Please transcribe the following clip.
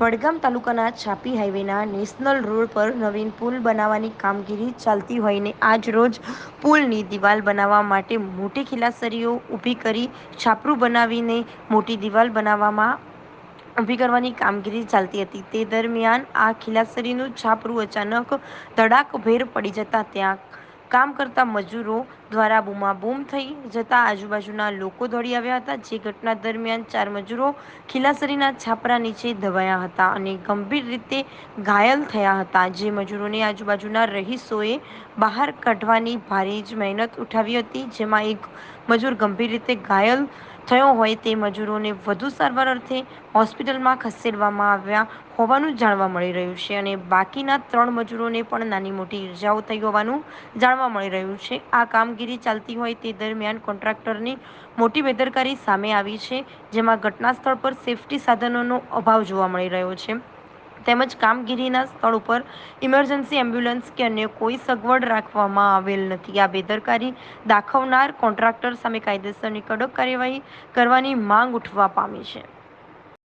વડગામ તાલુકાના છાપી હાઈવેના national road પર નવીન પુલ બનાવવાની કામગીરી ચાલતી હોઈને આજ રોજ પુલની દિવાલ બનાવવા માટે મોટી ખિલાસરીઓ ઊભી કરી છાપરું બનાવીને મોટી દિવાલ બનાવવામાં ઊભી કરવાની કામગીરી ચાલતી હતી. તે દરમિયાન આ ખિલાસરીનું છાપરું અચાનક ધડાકભેર પડી જતા ત્યાં કામ કરતા મજૂરો દ્વારા બૂમાબૂમ થઈ જતા આજુબાજુના લોકો દોડી આવ્યા હતા. જે ઘટના દરમિયાન ચાર મજૂરો ખીલાસરીના છાપરા નીચે દબાયા હતા અને ગંભીર રીતે ઘાયલ થયા હતા. જે મજૂરોને આજુબાજુના રહીશોએ બહાર કાઢવાની ભારે જ મહેનત ઉઠાવી હતી, જેમાં એક મજૂર ગંભીર રીતે ઘાયલ થયો હોય તે મજૂરોને વધુ સારવાર અર્થે હોસ્પિટલમાં ખસેડવામાં આવ્યા હોવાનું જાણવા મળી રહ્યું છે અને બાકીના ત્રણ મજૂરોને પણ નાની મોટી ઇજાઓ થઈ હોવાનું જાણવા મળી રહ્યું છે. આ કામગીરી ચાલતી હોય તે દરમિયાન કોન્ટ્રાક્ટરની મોટી બેદરકારી સામે આવી છે, જેમાં ઘટના સ્થળ પર સેફટી સાધનોનો અભાવ જોવા મળી રહ્યો છે. તેમજ કામગીરીના સ્થળ ઉપર ઇમરજન્સી એમ્બ્યુલન્સ કે અન્ય કોઈ સગવડ રાખવામાં આવેલ નથી. આ બેદરકારી દાખવનાર કોન્ટ્રાક્ટર સામે કાયદેસરની કડક કાર્યવાહી કરવાની માંગ ઉઠવા પામી છે.